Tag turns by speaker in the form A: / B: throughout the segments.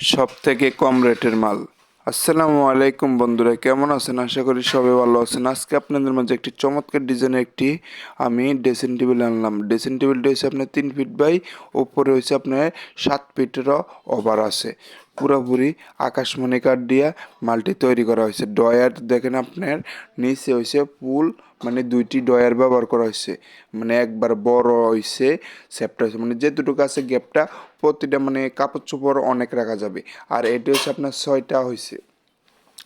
A: সব থেকে কম রেটের মাল। আসসালামু আলাইকুম বন্ধুরা, কেমন আছেন? আশা করি সবাই ভালো আছেন। আজকে আপনাদের মাঝে একটি চমৎকার ডিজাইনের একটি আমি ড্রেসিং টেবিল আনলাম। ড্রেসিং টেবিলটা হয়েছে আপনার তিন ফিট বাই উপরে হয়েছে আপনার সাত ফিটেরও ওভার আছে। পুরোপুরি আকাশমণি কাঠ দিয়া মালটি তৈরি করা হয়েছে। ডয়ার দেখেন আপনার, নিচে হয়েছে পুল মানে দুইটি ডয়ার ব্যবহার করা হয়েছে। মানে একবার বড় হয়েছে সেপটা হয়েছে। মানে যেটুকু আছে গ্যাপটা, প্রতিটা মানে কাপড় চোপড় অনেক রাখা যাবে। আর এটি হচ্ছে আপনার ছয়টা হয়েছে।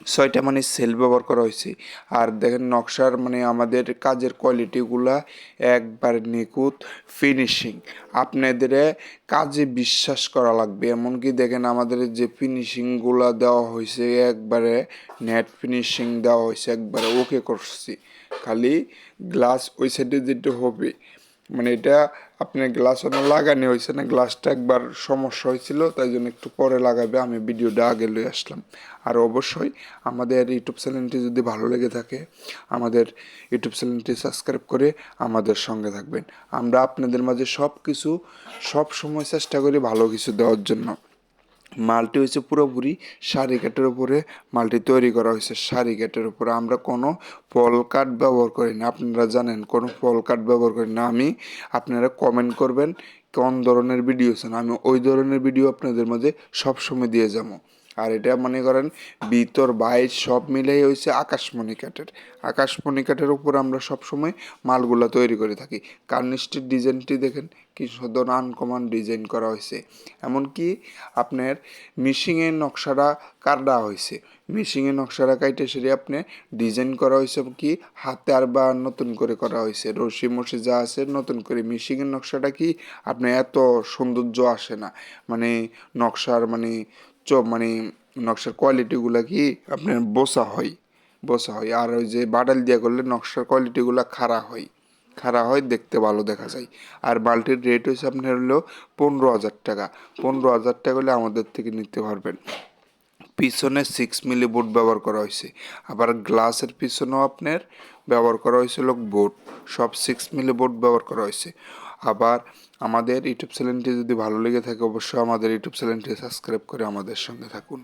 A: ছয়টা মানে সেল ব্যবহার করা হয়েছে। আর দেখেন নকশার মানে আমাদের কাজের কোয়ালিটিগুলা একবার নিখুঁত ফিনিশিং আপনাদের কাজে বিশ্বাস করা লাগবে। এমনকি দেখেন আমাদের যে ফিনিশিংগুলা দেওয়া হয়েছে, একবারে নেট ফিনিশিং দেওয়া হয়েছে, একবারে ওকে করছি। খালি গ্লাস ওই সাইডে যেটা হবে। মানে এটা আপনার গ্লাস অনেক লাগানি হয়েছে না গ্লাসটা একবার সমস্যা হয়েছিল, তাই জন্য একটু পরে লাগাবে, আমি ভিডিওটা আগে লয়ে আসলাম। আর অবশ্যই আমাদের ইউটিউব চ্যানেলটি যদি ভালো লেগে থাকে, আমাদের ইউটিউব চ্যানেলটি সাবস্ক্রাইব করে আমাদের সঙ্গে থাকবেন। আমরা আপনাদের মাঝে সব কিছু সব সময় চেষ্টা করি ভালো কিছু দেওয়ার জন্য। মালটি হয়েছে পুরোপুরি শাড়ি কাঠের উপরে, মালটি তৈরি করা হয়েছে শাড়ি কাঠের উপরে। আমরা কোনো ফল কাঠ ব্যবহার করি না। আপনারা জানেন, কোনো ফল কাঠ ব্যবহার করি না। আমি আপনারা কমেন্ট করবেন কোন ধরনের ভিডিও চান। আমি ওই ধরনের ভিডিও আপনাদের মাঝে সবসময় দিয়ে যাব। আর এটা মনে করেন ভিতর, বাইর সব মিলেই হয়েছে আকাশমণি কাঠের। আকাশমণি কাঠের উপর আমরা সবসময় মালগুলা তৈরি করে থাকি। কার্নিস্টের ডিজাইনটি দেখেন কি সুন্দর আনকমন ডিজাইন করা হয়েছে এমনকি আপনার মিশিংয়ের নকশাটা কাটা হয়েছে মিশিংয়ের নকশাটা কাইটে সেরে আপনি ডিজাইন করা হয়েছে কি হাতে আর বা নতুন করে করা হয়েছে রশি মশি যা আছে নতুন করে মিশিংয়ের নকশাটা কি আপনি এত সৌন্দর্য আসে না। মানে নকশার মানে মানে নকশার কোয়ালিটিগুলো কি আপনার বসা হয় বসা হয়। আর ওই যে বাডাল দিয়া করলে নকশার কোয়ালিটিগুলো খাড়া হয় খাড়া হয় দেখতে ভালো দেখা যায়। আর বাল্টির রেট হচ্ছে আপনার হলো পনেরো হাজার টাকা। পনেরো হাজার টাকা হলে আমাদের থেকে নিতে পারবেন। পিছনে সিক্স মিলি বোর্ড ব্যবহার করা হয়েছে আবার গ্লাসের পিছনেও আপনার ব্যবহার করা হয়েছিল বোর্ড সব সিক্স মিলি বোর্ড ব্যবহার করা হয়েছে আবার আমাদের ইউটিউব চ্যানেলটি যদি ভালো লেগে থাকে, অবশ্যই আমাদের ইউটিউব চ্যানেলটি সাবস্ক্রাইব করে আমাদের সঙ্গে থাকুন।